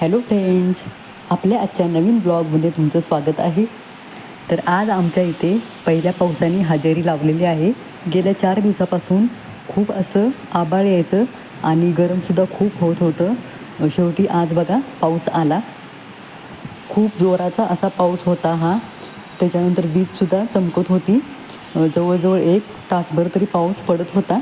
Hello friends आपल्या आजच्या नवीन ब्लॉगमध्ये तुमचं स्वागत आहे. तर आज आमच्या इथे पहिल्या पावसाने हजेरी लावलेली आहे. गेल्या चार दिवसापासून खूप असं आबाळ यायचं आणि गरमसुद्धा खूप होत होतं. शेवटी आज बघा पाऊस आला. खूप जोराचा असा पाऊस होता हा. त्याच्यानंतर वीजसुद्धा चमकत होती. जवळजवळ एक तासभर तरी पाऊस पडत होता.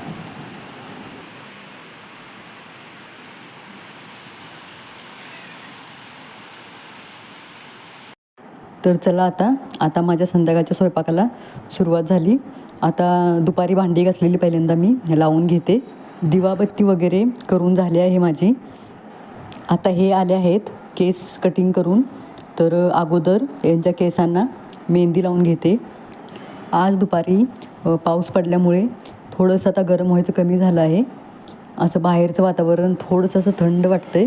तर चला आता आता माझ्या संध्याकाळच्या स्वयंपाकाला सुरुवात झाली. आता दुपारी भांडी घासलेली पहिल्यांदा मी लावून घेते. दिवाबत्ती वगैरे करून झाली आहे माझी. आता हे आले आहेत केस कटिंग करून. तर अगोदर यांच्या केसांना मेहंदी लावून घेते. आज दुपारी पाऊस पडल्यामुळे थोडंसं आता गरम व्हायचं कमी झालं आहे. असं बाहेरचं वातावरण थोडंसं असं थंड वाटतं आहे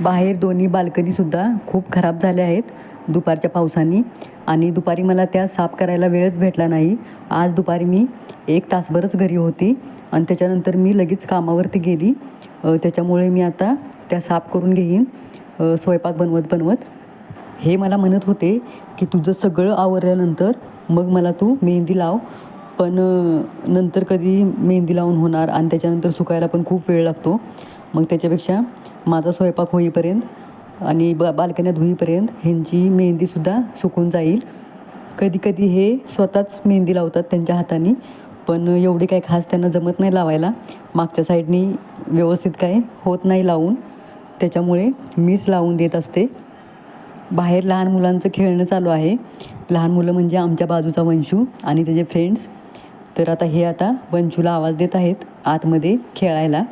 बाहेर दोन्ही बाल्कनीसुद्धा खूप खराब झाल्या आहेत दुपारच्या पावसाने. आणि दुपारी मला त्या साफ करायला वेळच भेटला नाही. आज दुपारी मी एक तासभरच घरी होती आणि त्याच्यानंतर मी लगेच कामावरती गेली. त्याच्यामुळे मी आता त्या साफ करून घेईन. स्वयंपाक बनवत बनवत. हे मला म्हणत होते की तुझं सगळं आवरल्यानंतर मग मला तू मेहंदी लाव. पण नंतर कधी मेहंदी लावून होणार आणि त्याच्यानंतर सुकायला पण खूप वेळ लागतो. मग त्याच्यापेक्षा माझा स्वयंपाक होईपर्यंत आणि ब बाल्कन्यात धुईपर्यंत ह्यांची मेहंदीसुद्धा सुकून जाईल. कधी कधी हे स्वतःच मेहंदी लावतात त्यांच्या हाताने पण एवढी काही खास त्यांना जमत नाही लावायला. मागच्या साईडनी व्यवस्थित काय होत नाही लावून. त्याच्यामुळे मीच लावून देत असते. बाहेर लहान मुलांचं खेळणं चालू आहे. लहान मुलं म्हणजे आमच्या बाजूचा वंशू आणि त्याचे फ्रेंड्स तर आता हे आता वंशूला आवाज देत आहेत आतमध्ये खेळायला.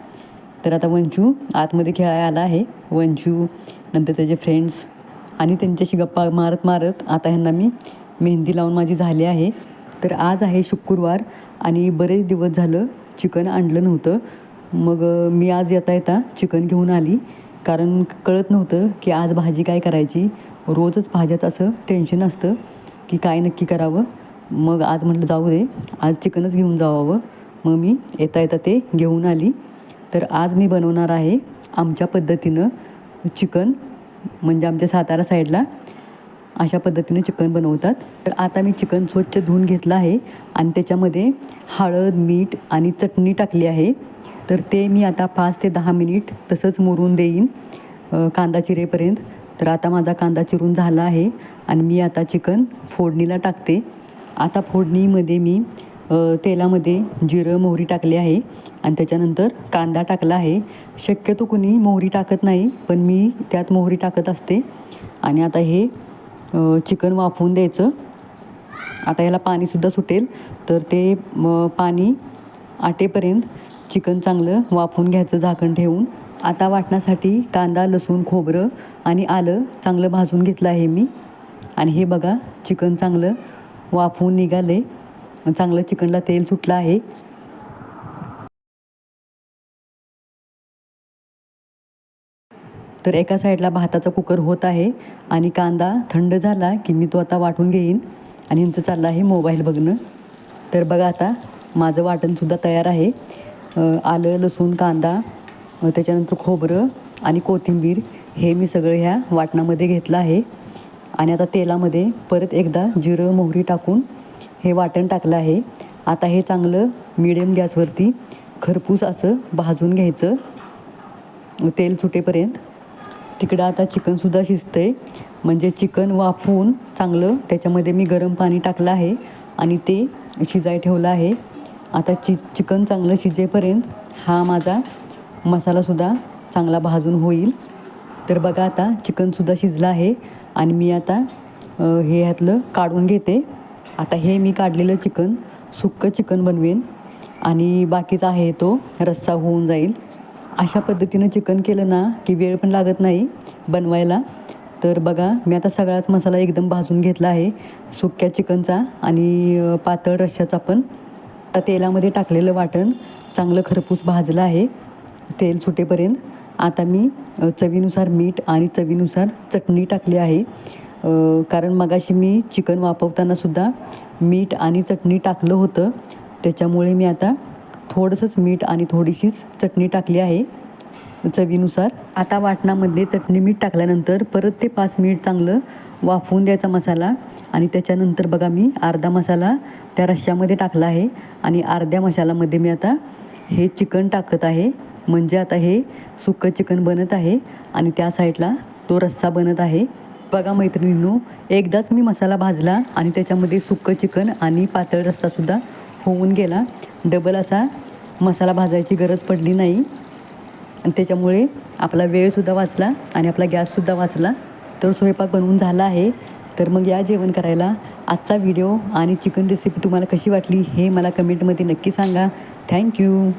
तर आता वंशू आतमध्ये खेळायला आला आहे. वंशू नंतर त्याचे फ्रेंड्स आणि त्यांच्याशी गप्पा मारत मारत आता ह्यांना मी मेहंदी लावून माझी झाली आहे. तर आज आहे शुक्रवार आणि बरेच दिवस झालं चिकन आणलं नव्हतं. मग मी आज येता येता चिकन घेऊन आली. कारण कळत नव्हतं की आज भाजी काय करायची. रोजच भाज्याचं असं टेन्शन असतं की काय नक्की करावं. मग आज म्हटलं जाऊ दे. आज चिकनच घेऊन जावावं मग मी येता येता ते घेऊन आली. तर आज मी बनवणार आहे आमच्या पद्धतीनं चिकन म्हणजे आमच्या सातारा साईडला अशा पद्धतीने चिकन बनवतात. तर आता मी चिकन स्वच्छ धुवून घेतलं आहे आणि त्याच्यामध्ये हळद मीठ आणि चटणी टाकली आहे. तर ते मी आता पाच ते दहा मिनिट तसंच मुरून देईन कांदा चिरेपर्यंत. तर आता माझा कांदा चिरून झाला आहे आणि मी आता चिकन फोडणीला टाकते. आता फोडणीमध्ये मी तेलामध्ये जिरं मोहरी टाकली आहे. आणि त्याच्यानंतर कांदा टाकला आहे. शक्यतो कुणी मोहरी टाकत नाही पण मी त्यात मोहरी टाकत असते. आणि आता हे चिकन वाफवून द्यायचं. आता याला पाणीसुद्धा सुटेल. तर ते पाणी आटेपर्यंत चिकन चांगलं वाफवून घ्यायचं झाकण ठेवून. आता वाटण्यासाठी कांदा लसूण खोबरं आणि आलं चांगलं भाजून घेतलं आहे मी. आणि हे बघा चिकन चांगलं वाफवून निघाले चांगलं चिकनला तेल सुटलं आहे. तर एका साईडला भाताचा कुकर होत आहे आणि कांदा थंड झाला की मी तो आता वाटून घेईन. आणि यांचं चाललं आहे मोबाईल बघणं. तर बघा आता माझं वाटणसुद्धा तयार आहे. आलं लसूण कांदा त्याच्यानंतर खोबरं आणि कोथिंबीर हे मी सगळं ह्या वाटणामध्ये घेतलं आहे. आणि आता तेलामध्ये परत एकदा जिरं मोहरी टाकून हे वाटण टाकलं आहे. आता हे चांगलं मिडियम गॅसवरती खरपूस असं भाजून घ्यायचं. तेल सुटेपर्यंत. तिकडं आता चिकनसुद्धा शिजतं आहे म्हणजे चिकन वाफवून चांगलं त्याच्यामध्ये मी गरम पाणी टाकलं आहे आणि ते शिजाय ठेवलं आहे. आता चि चिकन चांगलं शिजेपर्यंत हा माझा मसालासुद्धा चांगला भाजून होईल. तर बघा आता चिकनसुद्धा शिजलं आहे आणि मी आता हे ह्यातलं काढून घेते. आता हे मी काढलेलं चिकन सुक्कं चिकन बनवेन. आणि बाकीचा आहे तो रस्सा होऊन जाईल. अशा पद्धतीनं चिकन केलं ना की वेळ पण लागत नाही बनवायला. तर बघा मी आता सगळाच मसाला एकदम भाजून घेतला आहे सुक्या चिकनचा आणि पातळ रश्श्याचा पण. आता तेलामध्ये टाकलेलं वाटण चांगलं खरपूस भाजलं आहे तेल सुटेपर्यंत. आता मी चवीनुसार मीठ आणि चवीनुसार चटणी टाकली आहे. कारण मगाशी मी चिकन वाफवतानासुद्धा मीठ आणि चटणी टाकलं होतं. त्याच्यामुळे मी आता थोडंसंच मीठ आणि थोडीशीच चटणी टाकली आहे. चवीनुसार. आता वाटणामध्ये चटणी मीठ टाकल्यानंतर परत ते पाच मिनिट चांगलं वाफवून द्यायचा मसाला आणि त्याच्यानंतर बघा मी अर्धा मसाला त्या रश्श्यामध्ये टाकला आहे आणि अर्ध्या मसाल्यामध्ये मी आता हे चिकन टाकत आहे. म्हणजे आता हे सुक्कं चिकन बनत आहे आणि त्या साईडला तो रस्सा बनत आहे. बघा मैत्रिणींनो एकदाच मी मसाला भाजला आणि त्याच्यामध्ये सुक्कं चिकन आणि पातळ रस्सासुद्धा होऊन गेला. डबल असा मसाला भाजायची गरज पडली नाही. आणि त्याच्यामुळे आपला वेळसुद्धा वाचला आणि आपला गॅससुद्धा वाचला. तर स्वयंपाक बनवून झाला आहे. तर मग या जेवण करायला आजचा व्हिडिओ आणि चिकन रेसिपी तुम्हाला कशी वाटली हे मला कमेंटमध्ये नक्की सांगा. थँक्यू